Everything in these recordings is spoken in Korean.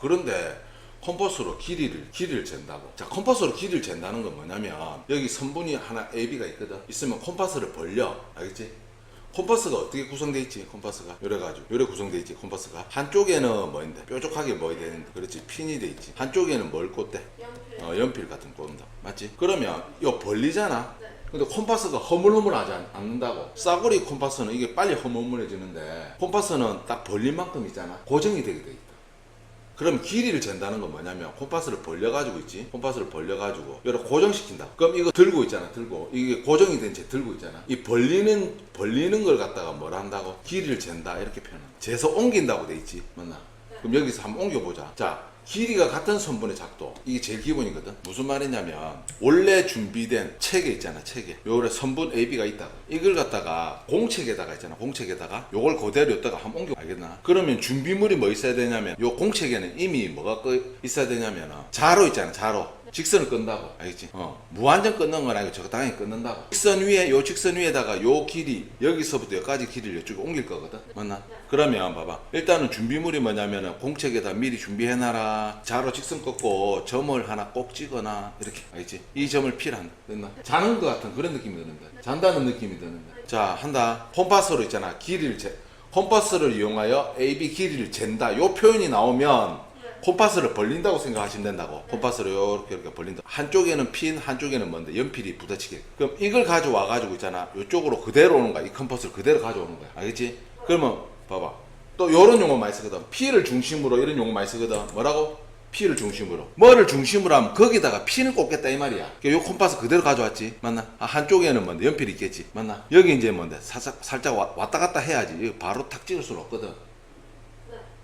그런데 컴퍼스로 길이를 길이를 잰다고. 자, 컴퍼스로 길이를 잰다는 건 뭐냐면 여기 선분이 하나 AB가 있거든. 있으면 컴퍼스를 벌려. 알겠지? 컴퍼스가 어떻게 구성돼 있지? 컴퍼스가 요래 가지고 요래 구성돼 있지? 컴퍼스가 한쪽에는 뭐인데 뾰족하게 뭐이 되는데 그렇지 핀이 돼 있지. 한쪽에는 뭘 꽂대? 연필. 어, 연필 같은 거 꽂는다. 맞지? 그러면 이거 벌리잖아. 네. 근데 콤파스가 허물허물하지 않- 않는다고. 싸구리 콤파스는 이게 빨리 허물허물해지는데 콤파스는 딱 벌린 만큼 있잖아. 고정이 되게 돼 있다. 그럼 길이를 잰다는 건 뭐냐면 콤파스를 벌려가지고 있지. 콤파스를 벌려가지고 여러 고정시킨다. 그럼 이거 들고 있잖아. 들고 이게 고정이 된 채 들고 있잖아. 이 벌리는 벌리는 걸 갖다가 뭐라 한다고? 길이를 잰다 이렇게 표현한다. 재서 옮긴다고 돼 있지. 맞나? 그럼 여기서 한번 옮겨보자. 자, 길이가 같은 선분의 작도. 이게 제일 기본이거든. 무슨 말이냐면, 원래 준비된 체계 있잖아, 체계. 요래 선분 AB가 있다고. 이걸 갖다가 공책에다가 있잖아, 공책에다가. 요걸 그대로 여기다가 한번 옮겨. 알겠나? 그러면 준비물이 뭐 있어야 되냐면, 요 공책에는 이미 뭐가 끄- 있어야 되냐면, 자로 있잖아, 자로. 직선을 끈다고. 알겠지? 어. 무한정 끊는 건 아니고 적당히 끊는다고. 직선 위에, 요 직선 위에다가 요 길이, 여기서부터 여기까지 길이를 이쪽에 옮길 거거든. 맞나? 그러면 봐봐. 일단은 준비물이 뭐냐면은 공책에다 미리 준비해놔라. 자로 직선 꺾고 점을 하나 꼭 찍어놔. 이렇게. 알겠지? 이 점을 필한다. 됐나? 자는 것 같은 그런 느낌이 드는데. 잔다는 느낌이 드는데. 자, 한다. 콤파스로 있잖아. 길이를 재. 콤파스를 이용하여 AB 길이를 잰다. 요 표현이 나오면 콤파스를 벌린다고 생각하시면 된다고. 콤파스를 이렇게 이렇게 벌린다. 한쪽에는 핀, 한쪽에는 뭔데 연필이 부딪히게. 그럼 이걸 가져와 가지고 있잖아. 이쪽으로 그대로 오는 거야. 이 컴퍼스를 그대로 가져오는 거야. 알겠지? 그러면 봐봐. 또 요런 용어 많이 쓰거든. P를 중심으로 이런 용어 많이 쓰거든. 뭐라고? P를 중심으로. 뭐를 중심으로 하면 거기다가 핀을 꽂겠다 이 말이야. 요 콤파스 그대로 가져왔지. 맞나? 아, 한쪽에는 뭔데 연필이 있겠지. 맞나? 여기 이제 뭔데 살짝 살짝 와- 왔다 갔다 해야지. 바로 탁 찍을 수는 없거든.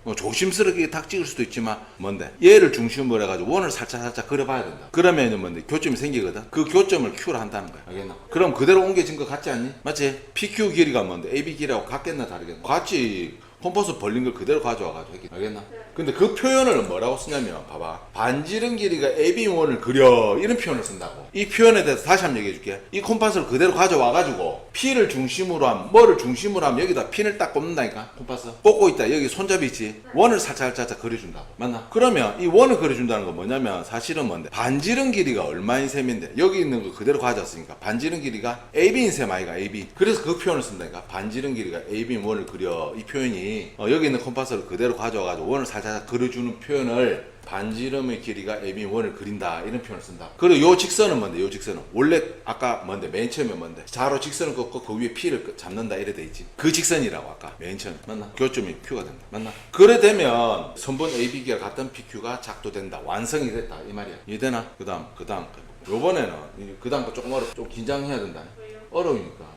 어, 조심스럽게 탁 찍을 수도 있지만 뭔데? 얘를 중심으로 해가지고 원을 살짝 살짝 그려봐야 된다. 그러면은 뭔데? 교점이 생기거든. 그 교점을 Q로 한다는 거야. 알겠나? 그럼 그대로 옮겨진 거 같지 않니? 맞지? PQ 길이가 뭔데? AB 길이하고 같겠나 다르겠나? 같이 컴퍼스 벌린 걸 그대로 가져와가지고 했겠 알겠나? 근데 그 표현을 뭐라고 쓰냐면 봐봐. 반지름 길이가 AB1을 그려. 이런 표현을 쓴다고. 이 표현에 대해서 다시 한번 얘기해 줄게. 이 콤파스를 그대로 가져와가지고 P를 중심으로 하면 뭐를 중심으로 하면 여기다 핀을 딱 꼽는다니까 콤파스. 꽂고 있다. 여기 손잡이 있지 원을 살짝 살짝 그려준다고. 맞나? 그러면 이 원을 그려준다는 건 뭐냐면 사실은 뭔데? 반지름 길이가 얼마인 셈인데 여기 있는 거 그대로 가져왔으니까 반지름 길이가 AB인 셈 아이가 AB 그래서 그 표현을 쓴다니까. 반지름 길이가 AB인 원을 그려. 이 표현이 어, 여기 있는 콤파스를 그대로 가져와가지고 원을 살짝 그려주는 표현을 반지름의 길이가 AB 원을 그린다 이런 표현을 쓴다. 그리고 요 직선은 뭔데? 요 직선은 원래 아까 뭔데? 맨 처음에 뭔데? 자로 직선을 긋고 그 위에 P를 끄- 잡는다 이래 돼 있지. 그 직선이라고 아까 맨 처음 맞나? 교점이 Q가 된다. 맞나? 그래 되면 선분 AB가 같은 PQ가 작도된다. 완성이 됐다 이 말이야. 이해되나? 그 다음 그 다음 요번에는 이- 그다음 거 조금 어렵. 좀 긴장해야 된다. 어려우니까.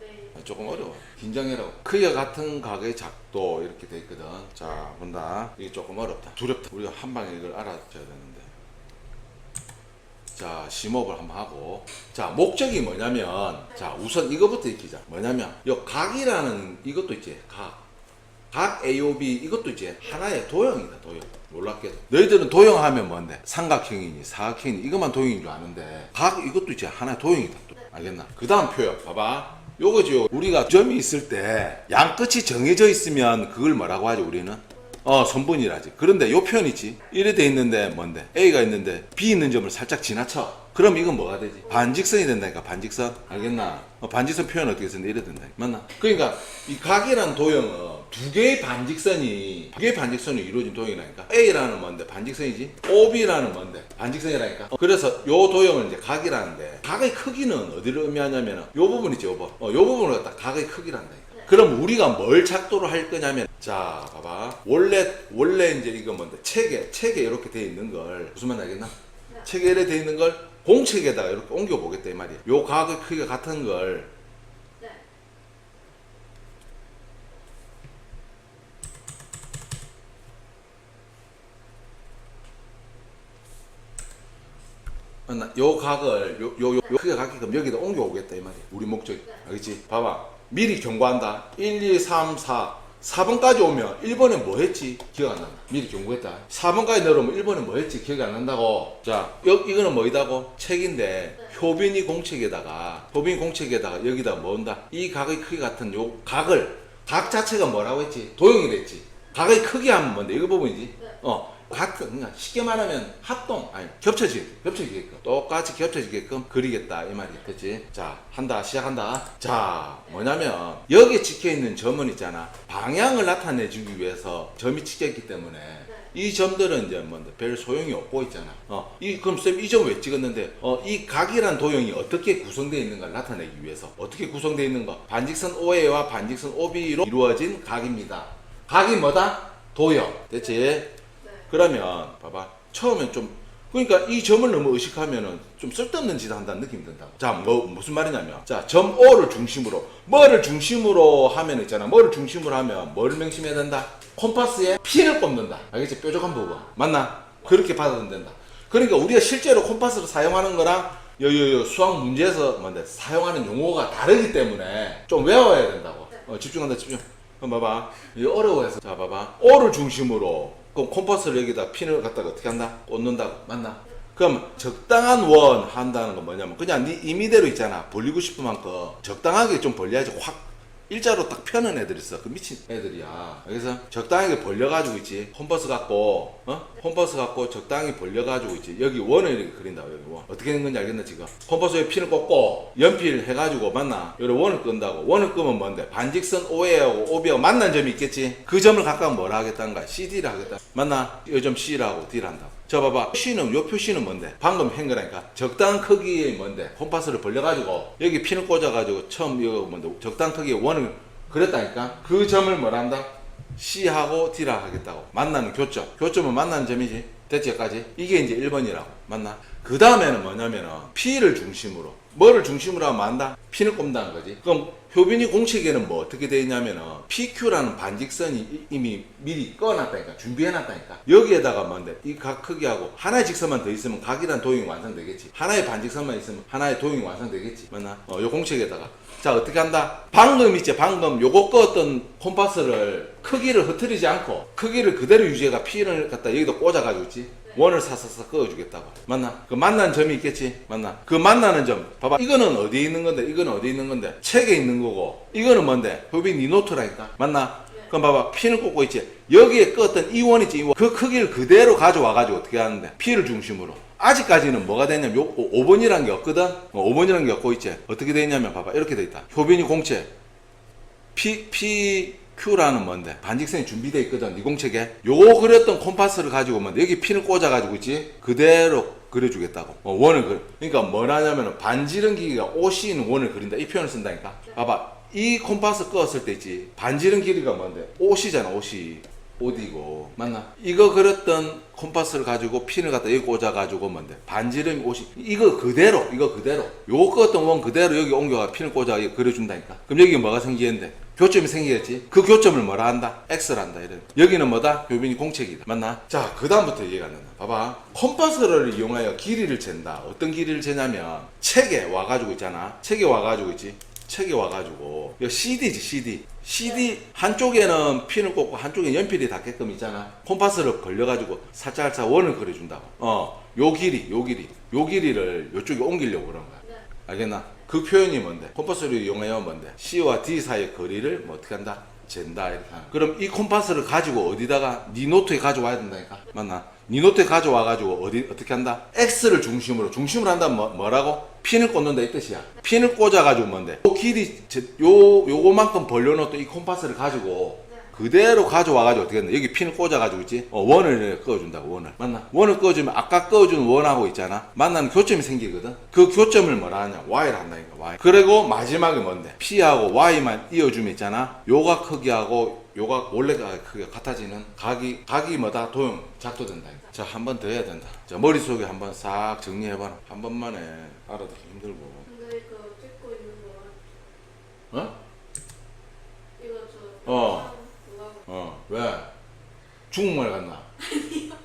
네. 조금 어려워. 긴장해라고. 크기가 같은 각의 작도 이렇게 돼 있거든. 자, 본다. 이게 조금 어렵다. 두렵다. 우리가 한 방에 이걸 알아줘야 되는데. 자, 심호흡을 한번 하고. 자, 목적이 뭐냐면, 자, 우선 이거부터 익히자. 뭐냐면, 요 각이라는 이것도 있지. 각. 각 AOB 이것도 이제 하나의 도형이다, 도형. 놀랍게도. 너희들은 도형하면 뭔데? 삼각형이니, 사각형이니, 이것만 도형인 줄 아는데, 각 이것도 이제 하나의 도형이다. 또. 알겠나? 그 다음 표현, 봐봐. 요거죠. 우리가 점이 있을 때, 양끝이 정해져 있으면 그걸 뭐라고 하죠, 우리는? 어, 선분이라지. 그런데 요 표현 있지? 이래 돼 있는데 뭔데? A가 있는데 B 있는 점을 살짝 지나쳐. 그럼 이건 뭐가 되지? 반직선이 된다니까, 반직선. 알겠나? 어, 반직선 표현 어떻게 쓰는데 이래 된다. 맞나? 그러니까 이 각이라는 도형은 두 개의 반직선이, 두 개의 반직선이 이루어진 도형이라니까. A라는 뭔데? 반직선이지? OB라는 뭔데? 반직선이라니까. 어, 그래서 요 도형을 이제 각이라는데, 각의 크기는 어디를 의미하냐면, 요 부분 있지, 요 부분. 어, 요 부분을 갖다 각의 크기란다니까. 그럼 우리가 뭘 작도를 할 거냐면 자 봐봐 원래 원래 이제 이거 뭔데 책에 책에 이렇게 돼 있는 걸 무슨 말 알겠나 네. 책에 돼 있는 걸 공책에다가 이렇게 옮겨 보겠다 이 말이야 요 각의 크기가 같은 걸 요 각을 요 요 요 크기가 같게끔 여기다 옮겨 오겠다 이 말이야 우리 목적이 알겠지 봐봐 미리 경고한다 1 2 3 4 4번까지 오면 1번에 뭐 했지? 기억 안 난다. 미리 경고했다. 4번까지 내려오면 1번에 뭐 했지? 기억이 안 난다고. 자, 여, 이거는 뭐이다고? 책인데, 효빈이 공책에다가, 효빈이 공책에다가 여기다 뭐 온다? 이 각의 크기 같은 요 각을, 각 자체가 뭐라고 했지? 도형이 됐지. 각의 크기 하면 뭔데? 이거 부분이지? 네. 어, 같은 그냥 쉽게 말하면 합동 아니 겹쳐지 겹쳐지게끔 똑같이 겹쳐지게끔 그리겠다 이 말이 그치 자 한다 시작한다 자 뭐냐면 여기 찍혀 있는 점은 있잖아 방향을 나타내 주기 위해서 점이 찍혀 있기 때문에 이 점들은 이제 뭔데 별 소용이 없고 있잖아. 어, 이 그럼 쌤 이 점 왜 찍었는데 어, 이 각이란 도형이 어떻게 구성되어 있는가를 나타내기 위해서 어떻게 구성되어 있는가? 반직선 OA와 반직선 OB로 이루어진 각입니다. 각이 뭐다? 도형. 됐지? 네. 그러면 봐봐 처음엔 좀 그러니까 이 점을 너무 의식하면은 좀 쓸데없는 짓을 한다는 느낌이 든다고. 자, 뭐 무슨 말이냐면 자, 점 O를 중심으로 뭐를 중심으로 하면 있잖아. 뭐를 중심으로 하면 뭐를 명심해야 된다. 콤파스에 핀을 꼽는다. 알겠지? 뾰족한 부분. 맞나? 그렇게 받아들면 된다. 그러니까 우리가 실제로 콤파스를 사용하는 거랑 여여여 수학 문제에서 뭔데 사용하는 용어가 다르기 때문에 좀 외워야 된다고. 어, 집중한다 집중. 그럼 봐봐. 이거 어려워해서 자 봐봐. O를 중심으로 그럼 콤파스를 여기다 핀을 갖다가 어떻게 한다? 꽂는다고 맞나? 그럼 적당한 원 한다는 건 뭐냐면 그냥 네 임의대로 있잖아. 벌리고 싶은 만큼 적당하게 좀 벌려야지 확 일자로 딱 펴는 애들 있어. 그 미친 애들이야. 그래서 적당하게 벌려가지고 있지. 홈버스 갖고, 어? 홈버스 갖고 적당히 벌려가지고 있지. 여기 원을 이렇게 그린다. 여기 원. 어떻게 된 건지 알겠나, 지금? 홈버스에 핀을 꽂고, 연필 해가지고, 맞나? 여기 원을 끈다고. 원을 끄면 뭔데? 반직선 OA하고 OB하고 만난 점이 있겠지? 그 점을 각각 뭐라 하겠다는 거야? CD를 하겠다. 맞나? 이점 C라고 D를 한다고. 저 봐봐. C는, 요 표시는 뭔데? 방금 한 거라니까. 적당한 크기의 뭔데? 콤파스를 벌려가지고, 여기 핀을 꽂아가지고, 처음 이거 뭔데? 적당한 크기의 원을 그랬다니까. 그 점을 뭐라 한다? C하고 D라 하겠다고. 만나는 교점. 교점은 만나는 점이지. 대체까지. 이게 이제 1번이라고. 맞나? 그 다음에는 뭐냐면은, P를 중심으로. 뭐를 중심으로 하면 안다? 핀을 꼽는다는 거지. 그럼 효빈이 공식에는 뭐 어떻게 되어 있냐면은 PQ라는 반직선이 이- 이미 미리 꺼놨다니까 준비해놨다니까 여기에다가 뭔데 이 각 크기하고 하나의 직선만 더 있으면 각이란 도형이 완성되겠지 하나의 반직선만 있으면 하나의 도형이 완성되겠지 맞나? 어, 요 공식에다가 자 어떻게 한다? 방금 있지? 방금 요거 껐던 콤파스를 크기를 흐트리지 않고 크기를 그대로 유지해가 P를 갖다 여기다 꽂아가지고 있지? 원을 사사사 그어주겠다고. 맞나? 그 만난 점이 있겠지? 맞나? 그 만나는 점. 봐봐. 이거는 어디에 있는 건데? 이거는 어디에 있는 건데? 책에 있는 거고. 이거는 뭔데? 효빈 니 노트라니까. 맞나? 그럼 봐봐. 핀을 꽂고 있지? 여기에 껐던 이 원 있지? 이 원. 그 크기를 그대로 가져와가지고 어떻게 하는데? P를 중심으로 아직까지는 뭐가 되냐면 요 5번이라는 게 없거든 어, 5번이라는 게 없고 있지 어떻게 돼 있냐면 봐봐 이렇게 돼 있다 효빈이 공채 P, P, Q라는 뭔데? 반직선이 준비되어 있거든, 이 공책에. 요거 그렸던 콤파스를 가지고 뭔데? 여기 핀을 꽂아 가지고 있지? 그대로 그려주겠다고. 어, 원을 그려. 그러니까 뭐라냐면은 반지름기가 OC는 원을 그린다. 이 표현을 쓴다니까. 봐봐. 이 콤파스 끄었을 때 있지? 반지름 길이가 뭔데? OC잖아, OC. 어디고 맞나? 이거 그렸던 콤파스를 가지고 핀을 갖다 여기 꽂아 가지고 뭔데? 반지름 옷이 이거 그대로 이거 그대로 요거 껐던 원 그대로 여기 옮겨가 핀을 꽂아 여기 그려준다니까 그럼 여기 뭐가 생기는데? 교점이 생기겠지? 그 교점을 뭐라 한다? X란다 이래 여기는 뭐다? 교빈이 공책이다 맞나? 자그 다음부터 이해가 안 된다 봐봐 콤파스를 이용하여 길이를 잰다 어떤 길이를 재냐면 책에 와가지고 있잖아 책에 와가지고 있지 책에 와가지고 이거 CD지 CD CD 한쪽에는 핀을 꽂고 한쪽에 연필이 닿게끔 있잖아 콤파스를 걸려가지고 살짝살짝 원을 그려준다고 어요 길이 요 길이 요 길이를 요쪽에 옮기려고 그런 거야 네. 알겠나? 그 표현이 뭔데? 콤파스를 이용하여 뭔데? C와 D 사이의 거리를 뭐 어떻게 한다? 잰다 이렇게 하는. 그럼 이 콤파스를 가지고 어디다가 네 노트에 가져와야 된다니까 맞나? 네 노트에 가져와 가지고 어디 어떻게 한다? X를 중심으로. 중심으로 한다 뭐, 뭐라고? 핀을 꽂는다 이 뜻이야. 핀을 꽂아 가지고 뭔데? 요 길이 제- 요 요거만큼 벌려놓던 이 콤파스를 가지고 네. 그대로 가져와 가지고 어떻게 했나 여기 핀을 꽂아 가지고 있지? 어, 원을 그어준다고 원을. 맞나? 원을 그어주면 아까 그어준 원하고 있잖아. 만나는 교점이 생기거든. 그 교점을 뭐라 하냐? Y를 한다니까 Y. 그리고 마지막에 뭔데? P하고 Y만 이어 주면 있잖아. 요가 크기하고 요가 원래가 크기가 같아지는 각이 각이 뭐다? 도형 작도된다니까 자 한 번 더 해야 된다. 자 머릿속에 한 번 싹 정리해봐라. 한 번만에 알아듣기 힘들고. 근데 이거 찍고 있는 거 어? 이거 저 어. 그거 어 왜? 중국말 갔나?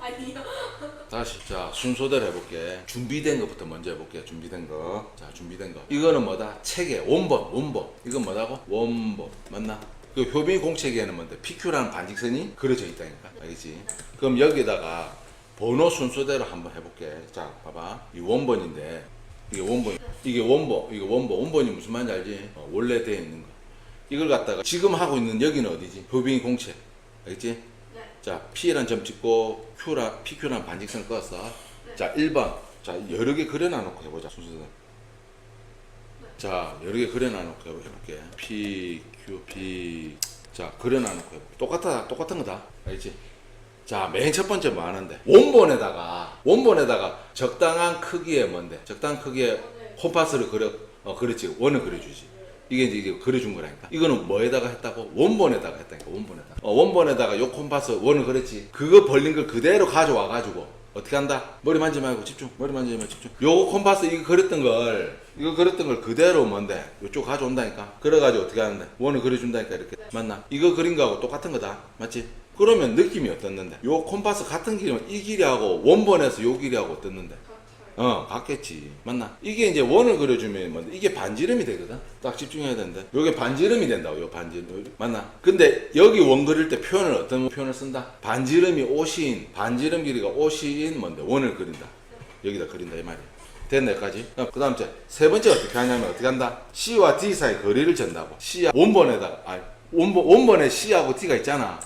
아니요. 다시 자 순서대로 해볼게. 준비된 것부터 먼저 해볼게 준비된 거자 준비된 거. 이거는 뭐다? 책에 원본 원본. 이건 뭐다고? 원본. 맞나? 그 효빈 공책에는 뭔데? PQ라는 반직선이 그려져 있다니까. 알겠지? 그럼 여기다가 번호 순서대로 한번 해볼게 자 봐봐 이 원본인데 이게 원본 이게 원본 이게 원본 원본이 무슨 말인지 알지 어, 원래 되어 있는 거 이걸 갖다가 지금 하고 있는 여기는 어디지 효빈 공책 알겠지 네. 자, P라는 점 찍고 Q라 PQ라는 반직선 껐어. 자, 1번. 자, 여러 개 그려놔 놓고 해보자. 순서대로. 자, 여러 개 그려놔 놓고 해볼게. P, Q, P. 자, 그려놔 놓고 해볼게. 똑같아, 똑같은 거다. 알겠지? 자, 맨 첫 번째 뭐 하는데? 원본에다가, 원본에다가 적당한 크기의 뭔데? 적당한 크기의 콤파스를 그려, 어, 그렇지. 원을 그려주지. 이게 이제 이게 그려준 거라니까. 이거는 뭐에다가 했다고? 원본에다가 했다니까, 원본에다가. 어, 원본에다가 요 콤파스, 원을 그렸지. 그거 벌린 걸 그대로 가져와가지고, 어떻게 한다? 머리 만지지 말고 집중. 머리 만지지 말고 집중. 요거 콤파스 이거 그렸던 걸, 이거 그렸던 걸 그대로 뭔데? 요쪽 가져온다니까. 그래가지고 어떻게 하는데? 원을 그려준다니까, 이렇게. 맞나? 이거 그린 거하고 똑같은 거다. 맞지? 그러면 느낌이 어떻는데? 요 콤파스 같은 길이면 이 길이하고 원본에서 요 길이하고 어떻는데? 어, 같겠지. 맞나? 이게 이제 원을 그려주면 뭔데? 이게 반지름이 되거든? 딱 집중해야 되는데. 요게 반지름이 된다고, 요 반지름. 맞나? 근데 여기 원 그릴 때 표현을 어떤 표현을 쓴다? 반지름이 오시인, 반지름 길이가 오시인 뭔데? 원을 그린다. 여기다 그린다, 이 말이야. 됐네, 여기까지. 그 다음 째, 세 번째 어떻게 하냐면 어떻게 한다? C와 D 사이 거리를 잰다고. C와 원본에다, 아니, 원본, 원본에 C하고 D가 있잖아.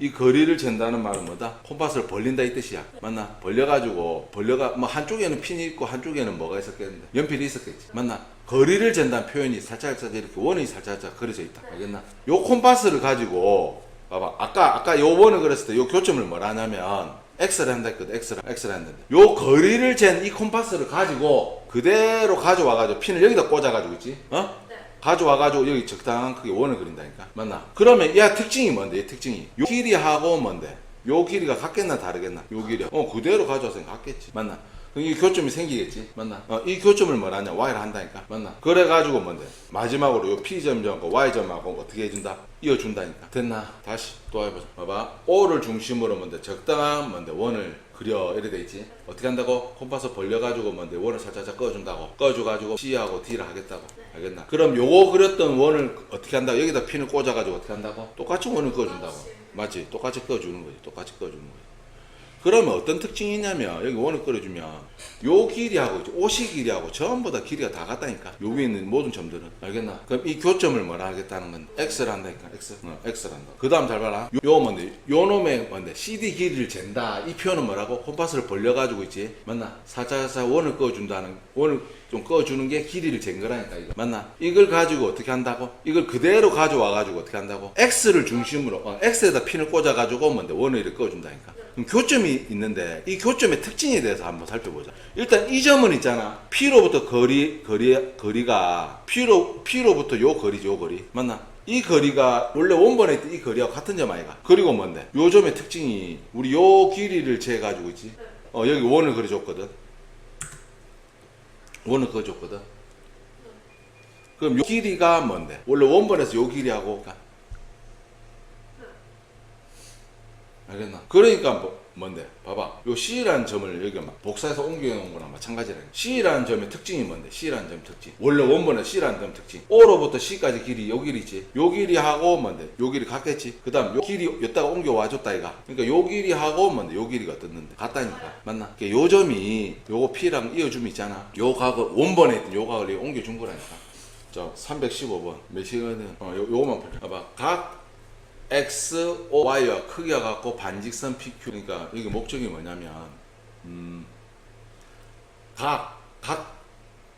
네. 이 거리를 잰다는 말은 뭐다? 콤파스를 벌린다 이 뜻이야. 맞나? 벌려가지고 벌려가 뭐 한쪽에는 핀이 있고 한쪽에는 뭐가 있었겠는데 연필이 있었겠지. 맞나? 거리를 잰다는 표현이 살짝 살짝 이렇게 원이 살짝 살짝 그려져 있다. 알겠나? 요 콤파스를 가지고 봐봐. 아까 아까 요 원을 그렸을 때 요 교점을 뭐라 하냐면 X를 한다 했거든. X를 X를 했는데 요 거리를 잰 이 콤파스를 가지고 그대로 가져와가지고 핀을 여기다 꽂아가지고 있지. 어? 네. 가져와가지고 여기 적당한 크기 원을 그린다니까 맞나? 그러면 야 특징이 뭔데? 이 특징이 요 길이하고 뭔데? 요 길이가 같겠나 다르겠나? 요 길이 어 그대로 가져와서 같겠지 맞나? 이 교점이 생기겠지 맞나? 어, 이 교점을 뭐라냐? Y를 한다니까 맞나? 그래가지고 뭔데? 마지막으로 요 P점점과 Y점하고 어떻게 해준다? 이어준다니까 됐나? 다시 또 해보자 봐봐 O를 중심으로 뭔데? 적당한 뭔데? 원을 그려 이래 돼 있지. 어떻게 한다고? 콤파스 벌려가지고 뭔데 원을 살짝 꺼준다고. 꺼줘가지고 C하고 D를 하겠다고. 알겠나? 그럼 요거 그렸던 원을 어떻게 한다고? 여기다 핀을 꽂아가지고 어떻게 한다고? 똑같이 원을 꺼준다고. 맞지? 똑같이 꺼주는 거지. 똑같이 꺼주는 거지 그러면 어떤 특징이 있냐면 여기 원을 끌어주면 요 길이하고 오시 길이하고 전부 다 길이가 다 같다니까. 여기 있는 모든 점들은. 알겠나? 그럼 이 교점을 뭐라 하겠다는 건 X를 한다니까. X. 어, X를 한다. 그 다음 잘 봐라. 요, 요 뭔데? 요 놈의 뭔데? CD 길이를 잰다. 이 표현은 뭐라고? 콤파스를 벌려가지고 있지. 맞나? 살짝살짝 원을 꺼준다는 원을 좀 꺼주는 게 길이를 잰 거라니까 이거. 맞나? 이걸 가지고 어떻게 한다고? 이걸 그대로 가져와 가지고 어떻게 한다고? X를 중심으로 어, X에다 핀을 꽂아 가지고 뭔데? 원을 이렇게 꺼준다니까 교점이 있는데 이 교점의 특징에 대해서 한번 살펴보자. 일단 이 점은 있잖아. P로부터 거리 거리 거리가 P로 P로부터 요 거리죠 요 거리. 맞나? 이 거리가 원래 원본에 있던 이 거리와 같은 점 아이가? 그리고 뭔데? 요 점의 특징이 우리 요 길이를 재 가지고 있지. 어 여기 원을 그려 줬거든. 원을 그어줬거든. 그럼 요 길이가 뭔데? 원래 원본에서 요 길이하고 가. 알겠나? 그러니까 뭐, 뭔데? 봐봐. 요 C라는 점을 여기 막 복사해서 옮겨놓은 거랑 마찬가지라는 거야. C라는 점의 특징이 뭔데? C라는 점 특징. 원래 원본에 C라는 점 특징. O로부터 C까지 길이 요 길이지. 요 길이하고 뭔데? 요 길이 같겠지. 그 다음 요 길이 여기다가 옮겨와줬다 이가. 그러니까 요 길이하고 뭔데? 요 길이가 떴는데. 같다니까. 맞나? 그러니까 요 점이 요거 P랑 이어줌 있잖아. 요 각을 원본에 있던 요 각을 옮겨준 거라니까. 자, 315번. 몇 시간은? 어, 요, 요거만 풀려. 봐봐. 각 X, O, Y와 크기가 같고 반직선 PQ. 그러니까 이게 목적이 뭐냐면, 음, 각, 각,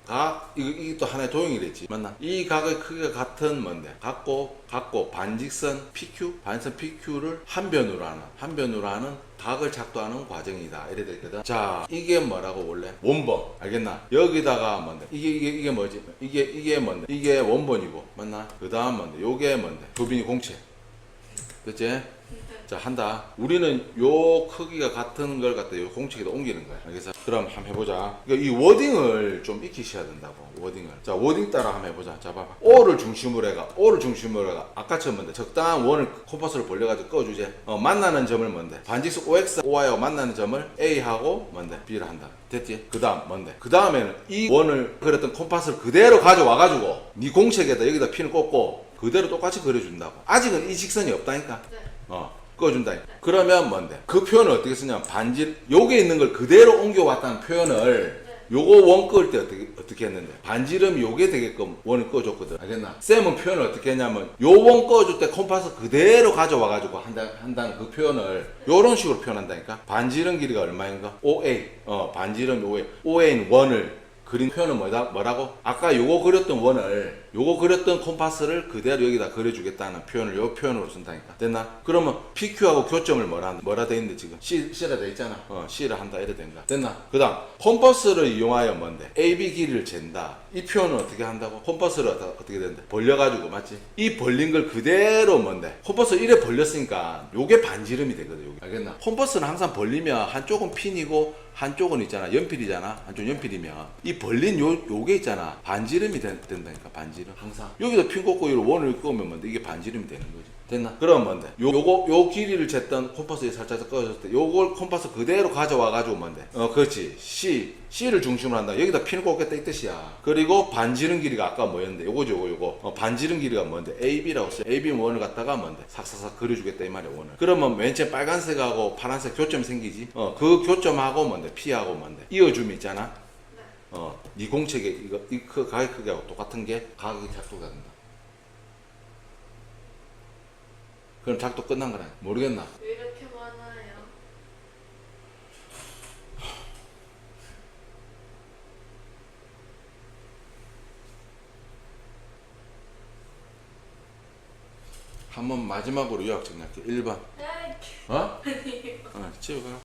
각, 이거, 이게 또 하나의 도형이랬지. 맞나? 이 각의 크기가 같은 뭔데? 같고, 같고, 반직선 PQ, 반직선 PQ를 한 변으로 하는, 한 변으로 하는 각을 작도하는 과정이다. 이래 됐거든. 자, 이게 뭐라고 원래? 원본. 알겠나? 여기다가 뭔데? 이게, 이게, 이게 뭐지? 이게, 이게 뭔데? 이게 원본이고. 맞나? 그 다음 뭔데? 요게 뭔데? 교빈이 공체. 그치? 자 한다. 우리는 요 크기가 같은 걸 갖다 요 공책에다 옮기는 거야. 알겠어? 그럼 한번 해보자. 그러니까 이 워딩을 좀 익히셔야 된다고. 워딩을. 자 워딩 따라 한번 해보자. 자 봐봐. O를 중심으로 해가. O를 중심으로 해가. 아까처럼 뭔데? 적당한 원을 콤파스를 벌려가지고 꺼주제. 어 만나는 점을 뭔데? 반직수 OX, OY하고 만나는 점을 A하고 뭔데? B를 한다. 됐지? 그 다음 뭔데? 그 다음에는 이 원을 그렸던 콤파스를 그대로 가져와가지고 네 공책에다 여기다 핀을 꽂고 그대로 똑같이 그려준다고. 아직은 이 직선이 없다니까. 네. 어, 꺼준다. 그러면 뭔데? 그 표현을 어떻게 쓰냐면 반지, 요게 있는 걸 그대로 옮겨왔다는 표현을 요거 원 끄을 때 어떻게 어떻게 했는데 반지름이 요게 되게끔 원을 꺼줬거든 알겠나? 쌤은 표현을 어떻게 했냐면 요원 꺼줄 때 콤파스 그대로 가져와 가지고 한다 한다는 그 표현을 요런 식으로 표현한다니까 반지름 길이가 얼마인가? 5a 어 반지름 5a 5a는 원을 그린 표현은 뭐다, 뭐라고? 아까 요거 그렸던 원을 요거 그렸던 콤파스를 그대로 여기다 그려주겠다는 표현을 요 표현으로 쓴다니까 됐나? 그러면 PQ하고 교점을 뭐라 뭐라 돼 있는데 지금 C, C라 돼 있잖아 어 C를 한다 이래 된다 됐나? 그 다음 콤파스를 이용하여 뭔데? AB 길이를 잰다 이 표현은 어떻게 한다고? 콤파스를 어떻게 된대? 벌려가지고 맞지? 이 벌린 걸 그대로 뭔데? 콤파스 이래 벌렸으니까 요게 반지름이 되거든 요게 알겠나? 콤파스는 항상 벌리면 한쪽은 핀이고 한쪽은 있잖아 연필이잖아 한쪽 연필이면 이 벌린 요 요게 있잖아 반지름이 된, 된다니까 반지름 항상 여기다 핀 꽂고 이 원을 끄면 뭔데 이게 반지름이 되는 거지 됐나? 그럼 뭔데? 요, 요거 요 길이를 쟀던 콤파스에 살짝 꺼졌을 때 요걸 콤파스 그대로 가져와 가지고 뭔데? 어 그렇지 C C를 중심으로 한다 여기다 핀을 꽂겠다 이 뜻이야 그리고 반지름 길이가 아까 뭐였는데 요거죠 요거 요거 어, 반지름 길이가 뭔데? AB라고 써 AB 원을 갖다가 뭔데? 삭삭삭 그려주겠다 이 말이야 원을 그러면 맨 처음 빨간색하고 파란색 교점이 생기지 어 그 교점하고 뭔데? P하고 뭔데? 이어줌이 있잖아 어, 이 공책에 이거 이그 가격 크기하고 똑같은 게 가격이 작도가 된다. 그럼 작도 끝난 거네. 모르겠나? 왜 이렇게 많아요? 한 번 마지막으로 요약 정리할게. 1번. 에이, 어? 아니에요. 어, 치우가.